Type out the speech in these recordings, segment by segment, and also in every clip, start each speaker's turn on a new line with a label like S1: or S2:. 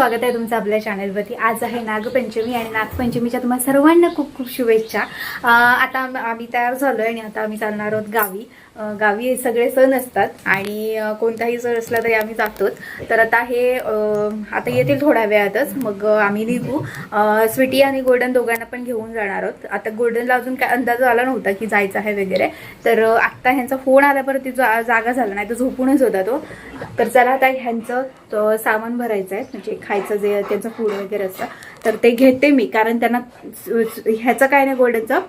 S1: स्वागत आहे तुमचं आपल्या चॅनलवरती आज आहे नागपंचमी आणि नागपंचमीच्या तुम्हाला सर्वांना खूप खूप शुभेच्छा. आता आम्ही तयार झालो आहे आणि आता आम्ही चालणार आहोत गावी. गावी सगळे सण असतात आणि कोणताही सण असला तरी आम्ही जातोच. तर आता हे आता येतील थोड्या वेळातच. मग आम्ही निघू. स्वीटी आणि गोल्डन दोघांना पण घेऊन जाणार आहोत. आता गोल्डनला अजून काय अंदाज आला नव्हता की जायचं आहे वगैरे. तर आत्ता ह्यांचा फोन आल्यापर्यंत जा जागा झाला नाही तर झोपूनच होता तो. तर चला आता ह्यांचं सामान भरायचं आहे. म्हणजे खायचं जे त्यांचं फूड वगैरे असतं. तर ते घेते मी कारण त्यांना ह्याचं काय नाही गोल्डनचं.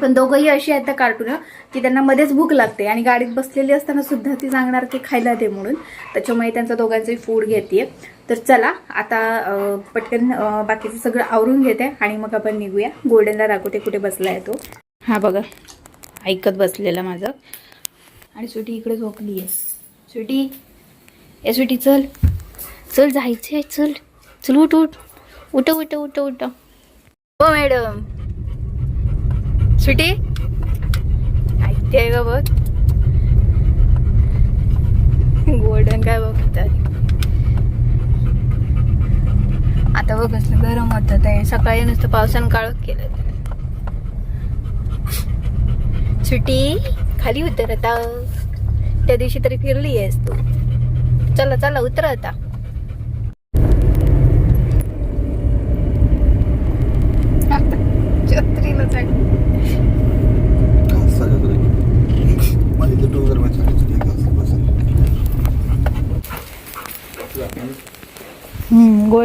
S1: पण दोघंही अशी आहेत त्या कार्टून की त्यांना मध्येच भूक लागते आणि गाडीत बसलेली असताना सुद्धा ती सांगणार की खायला दे म्हणून. त्याच्यामुळे त्यांचा दोघांचंही फूड घेते तर चला आता पटकन बाकीचं सगळं आवरून घेते आणि मग आपण निघूया. गोल्डनला दाखवते कुठे बसला आहे तो. हा बघा ऐकत बसलेला माझं. आणि सुटी इकडे झोपली आहे सुटी ए सुटी चल. चल जायचंय चल. चल उठ उठ. उठ उठ उठ उठ. हो मॅडम. स्वीटी? ऐकते ग बघ. गोल्डन काय बघतात आता बघ कसलं गरम होतं ते. सकाळी नुसतं पावसानं काळोख केलं स्वीटी खाली उतर आता. त्या दिवशी तरी फिरली आहेस तू. चला चला उतर आता.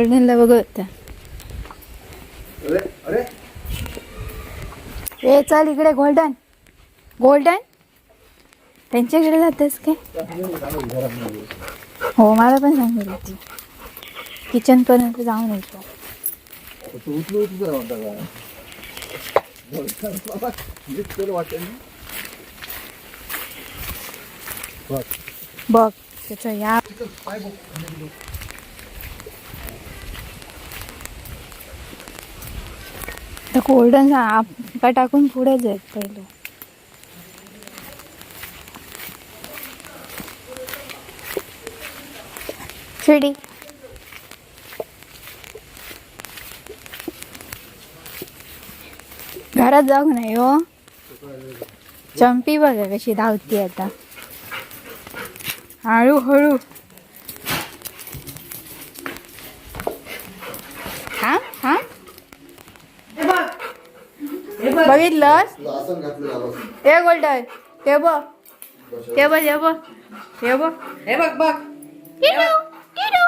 S1: गोल्डनला बघत
S2: अरे अरे.
S1: ए चल इकडे गोल्डन. गोल्डन? त्यांच्याकडे जातेस काय? हो मला पण सांगत होती किचन पर्यंत जाऊन येतो.
S2: बघ
S1: त्याचं या
S2: पाय बघ.
S1: तर कोल्डन का टाकून पुढे जायत पहिलं. शिडी घरात जाऊ नाही हो? चंपी बघा कशी धावती आता. हळूहळू हा हा बघितलं
S2: असं.
S1: ते गोल्डन. ते बघ. ते बघ ते बघ. ते बघ.
S3: हे बघ बघ.
S1: टिडू टिडू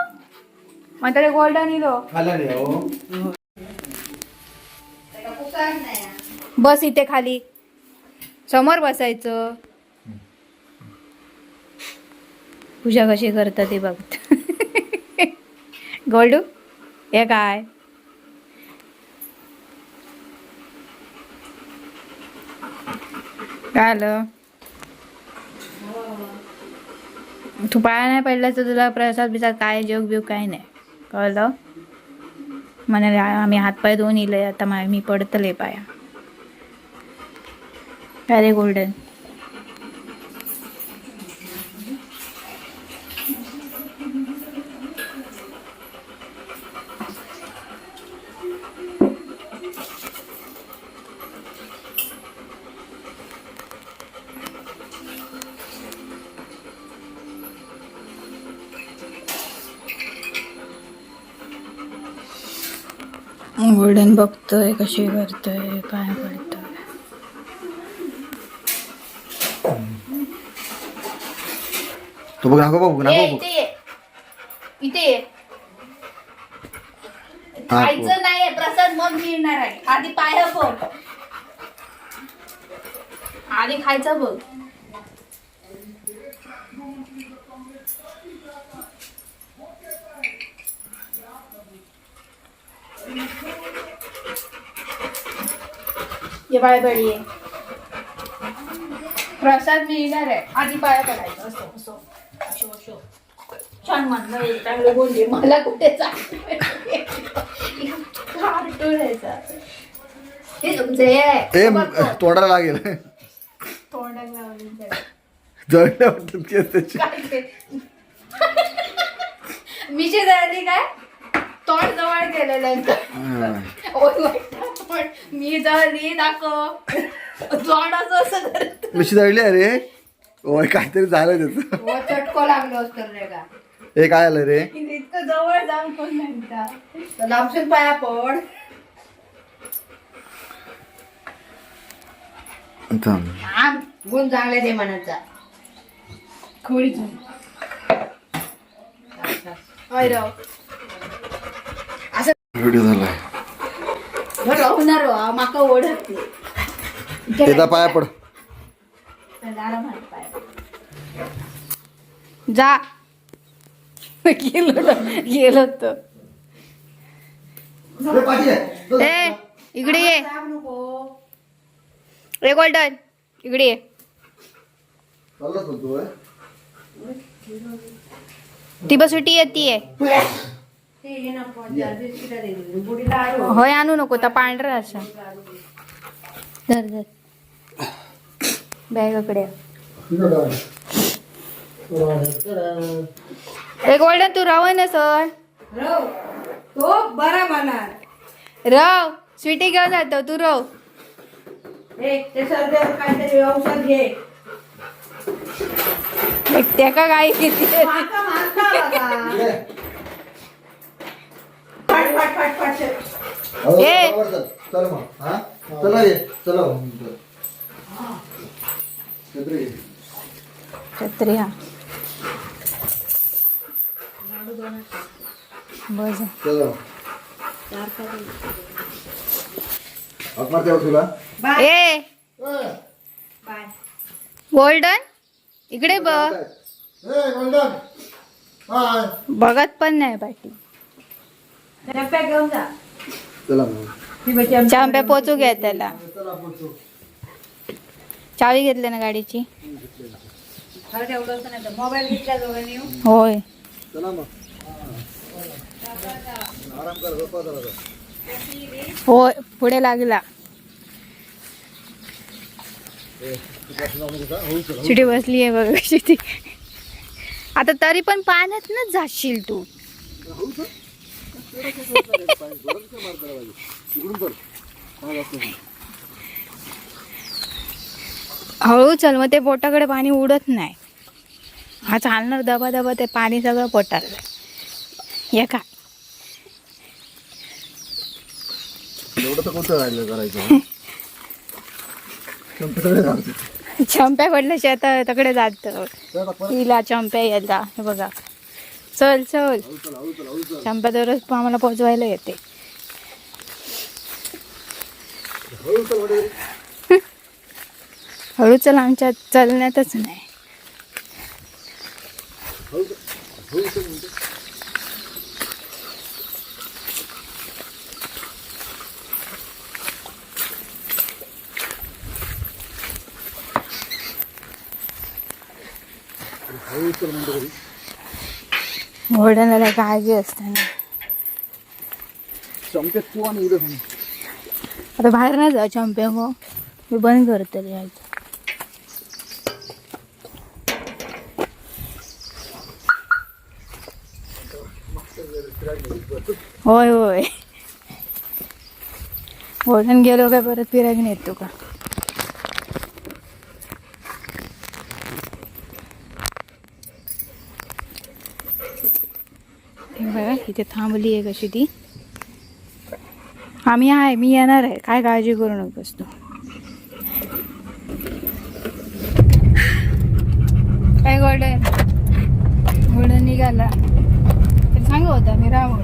S1: मग ते गोल्डन इलो.
S2: हो.
S1: बस इथे खाली. समोर बसायचं. पूजा कशी करता ते बघ. गोल्डू हे काय? काय आलं तू पाया नाही पडला तर तुला प्रसाद बिसाद काय जोग बिग काय नाही. कळलं? म्हणाले आम्ही हातपाय धुवून इले आता मी पडतले पाया. काय रे गोल्डन गोल्डन बघतोय कशी करतोय काय करतोय.
S2: तू बघ नको बघ नको बघ.
S1: इथे
S2: हा,
S1: खायचं नाहीये प्रसाद मग मिळणार आहे. आधी पाया बघ आधी खायचं बघ ये बाय बडी आहे प्रसाद मिळणार आहे. आधी पाया पडायचं असं असं. असं असं. छान म्हणलं चांगलं बोलले. मला कुठे हे तुमचं हे आहे.
S2: ए
S1: बघ तो.
S2: तोडायला लागेल. जळल्या केस त्याची.
S1: काय ते? मिशी जळली काय? तोंड जवळ गेलेलं पण मी जळली दाखव. तोंड असं असं करत.
S2: कशी दळली अरे ओय काहीतरी झालं त्याचं.
S3: व चटको लागलो असतो रे का?
S2: हे काय आलं रे?
S1: इतकं जवळ जाऊन कोण म्हणता
S3: तर लांबसून पाया पड.
S2: थांब.
S3: आम गुण चांगले ते म्हणायचा
S1: खोळीच राव
S2: व्हिडिओ झालाय.
S1: होणार हो, माका ओढत
S2: त्याचा पाया पड.
S1: जा. गेलो गेलो तो ए इकडे ये. ए गोल्डन इकडे ये. ती बस सुटी येते होय आणू नको त्या पांढरा असा धर धर. बॅगाकडे ए गोल्डन तू राव ना सर?
S3: तो बरा म्हणणार
S1: राव स्वीटी घेऊन जातो तू राव.
S3: घे.
S1: त्या काय किती
S3: माका मारता बघा. फाट फाट फाट फाट
S1: ए.
S2: चल मग हा? चला ये चला छत्री घे.
S1: छत्री हा. बस.
S2: चला हाक मारते बघ तुला.
S3: बाय
S1: ए.
S3: Bye
S1: Golden? इकडे बघ.
S2: ए गोल्डन. हाय
S1: बघत पण नाही पाठी
S3: घेऊन जा.
S2: चला
S1: चांप्या पोचू घ्या त्याला. चावी घेतली ना गाडीची?
S3: मोबाईल घेतला
S1: होय. होय पुढे लागला. चिठी बसली आहे बघ ती आता तरी पण पाण्यातनच जाशील तू. हळू चल मग ते पोटाकडे पाणी उडत नाही. हा चालणार दबा दबा ते पाणी सगळं पोटात ये का. चंप्या पडल्या शेतात तकडे जात. तिला चंप्या यायला हे बघा. चल चल.
S2: हळू
S1: दररोज आम्हाला पोचवायला येते.
S2: हळू चल
S1: हळू चल आमच्या चलण्यातच नाही.
S2: हळू चल.
S1: घोड्याला काळजी असते ना
S2: चमच्यात तू आणि उद्या थांब.
S1: आता बाहेर नाही जा चंप्या हो. मी बंद करते यायचं होय होय. घोड्यान गेलो काय परत फिरायला नेत का हे बघा इथे थांबली आहे कशी ती. आम्ही आहे मी येणार आहे. काय काळजी करू नकोस तू. काय गोल्डन? गोल्डन निघाला. तर सांग होता मी राम.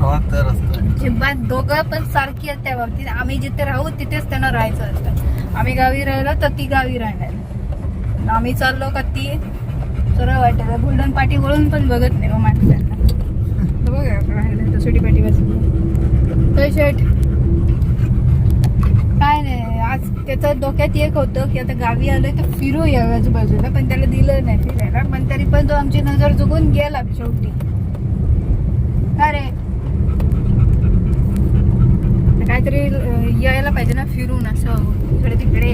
S1: अजिबात दोघं पण सारखी आहेत त्या बाबतीत. आम्ही जिथे राहू तिथेच त्यांना राहायचं असतं. आम्ही गावी राहिलो तर ती गावी राहणार. आम्ही चाललो का ती सरळ वाटायला गोल्डन पाठी वळून पण बघत नाही हो मग माणसांना बघा तर सुटी पाठी बसली. तर काय नाही आज त्याचं डोक्यात एक होतं की आता गावी आलं तर फिरू या आजूबाजूला पण त्याला दिलं नाही फिरायला. पण तरी पण तो आमची नजर चुकून गेला शेवटी. अरे काहीतरी यायला पाहिजे ना फिरून असं इकडे तिकडे.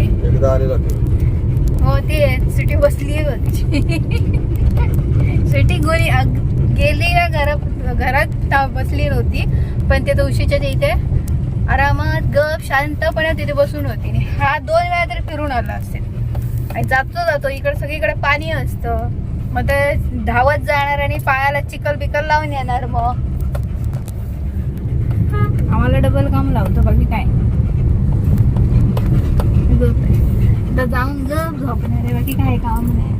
S1: हो ती सिटी बसली आहे सिटी गोळी अग गेली ना घरात घरात बसली नव्हती. पण ते तुळशीच्या इथे आरामात गप शांतपणे तिथे बसून होती. हा दोन वेळा तरी फिरून आला असेल. आणि जातो जातो. इकडे सगळीकडे पाणी असतं. मग ते धावत जाणार आणि पायाला चिकल बिकल लावून येणार मग. आम्हाला डबल काम लावतो. बाकी काय? आता जाऊन गप झोपणार आहे बाकी काय काम नाही.